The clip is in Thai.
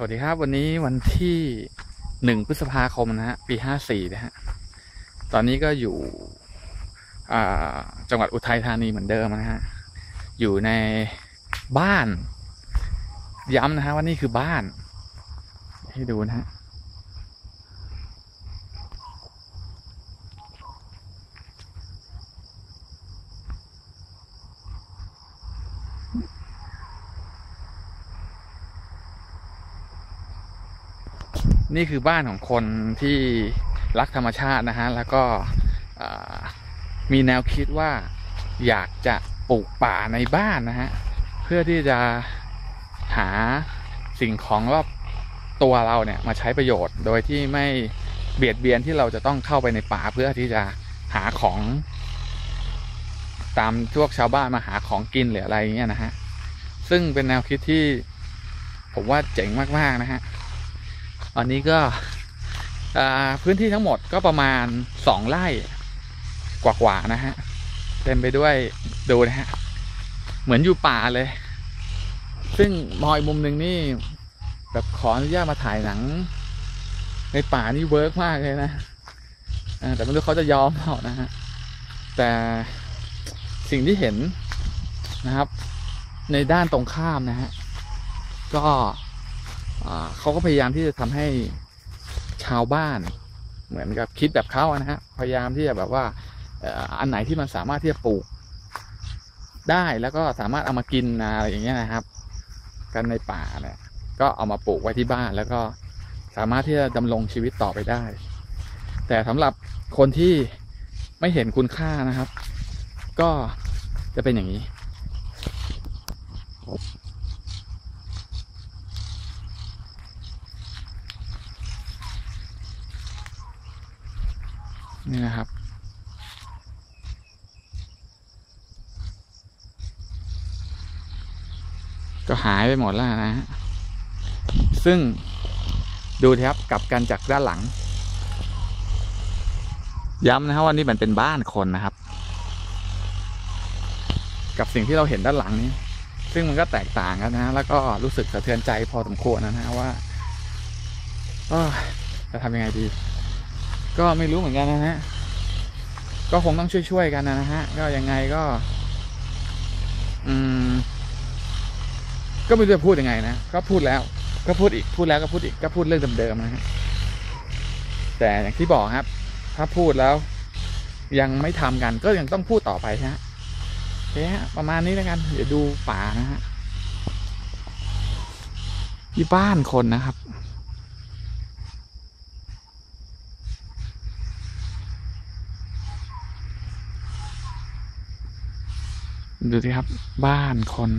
สวัสดีครับ วันนี้วันที่หนึ่งพฤษภาคมนะฮะปีห้าสี่นะฮะตอนนี้ก็อยู่จังหวัดอุทัยธานีเหมือนเดิมนะฮะอยู่ในบ้าน ย้ำนะฮะว่านี่คือบ้าน ให้ดูนะฮะ นี่คือบ้านของคนที่รักธรรมชาตินะฮะ แล้วก็มีแนวคิดว่าอยากจะปลูกป่าในบ้านนะฮะ เพื่อที่จะหาสิ่งของรอบตัวเราเนี่ยมาใช้ประโยชน์ โดยที่ไม่เบียดเบียนที่เราจะต้องเข้าไปในป่าเพื่อที่จะหาของ ตามพวกชาวบ้านมาหาของกินหรืออะไรอย่างเงี้ยนะฮะ ซึ่งเป็นแนวคิดที่ผมว่าเจ๋งมากๆนะฮะ อันนี้ก็พื้นที่ทั้งหมดก็ประมาณสองไร่กว่าๆนะฮะ เต็มไปด้วยดูนะฮะ เหมือนอยู่ป่าเลย ซึ่งมองอีกมุมหนึ่งนี่ แบบขออนุญาตมาถ่ายหนัง ในป่านี่เวิร์กมากเลยนะแต่ไม่รู้เขาจะยอมเปล่านะฮะ แต่สิ่งที่เห็นนะครับ ในด้านตรงข้ามนะฮะ ก็ เขาก็พยายามที่จะทำให้ชาวบ้าน เหมือนกับคิดแบบเขาอะนะฮะพยายามที่จะแบบว่าอันไหนที่มันสามารถที่จะปลูก ได้แล้วก็สามารถเอามากินอะไรอย่างเงี้ยนะครับ กันในป่าเนี่ยก็เอามาปลูกไว้ที่บ้านแล้วก็สามารถที่จะดำรงชีวิตต่อไปได้ แต่สำหรับคนที่ไม่เห็นคุณค่านะครับ ก็จะเป็นอย่างนี้ นี่นะครับ ก็หายไปหมดแล้วนะฮะซึ่งดูครับกลับกันจากด้านหลัง ย้ำนะครับว่านี่มันเป็นบ้านคนนะครับ กับสิ่งที่เราเห็นด้านหลังนี้ ซึ่งมันก็แตกต่างกันนะ แล้วก็รู้สึกสะเทือนใจพอสมควรนะฮะว่าจะทำยังไงดี ก็ไม่รู้เหมือนกันนะฮะ ก็คงต้องช่วยๆกันนะฮะ ก็ยังไงก็ อืม ก็ไม่รู้จะพูดยังไงนะ ก็พูดแล้ว ก็พูดอีก พูดแล้วก็พูดอีก ก็พูดเรื่องเดิมๆนะฮะ แต่อย่างที่บอกครับ ถ้าพูดแล้ว ยังไม่ทำกัน ก็ยังต้องพูดต่อไปฮะโอเคฮะ ประมาณนี้แล้วกัน เดี๋ยวดูป่านะฮะที่บ้านคนนะครับ ดูสิครับ บ้านคน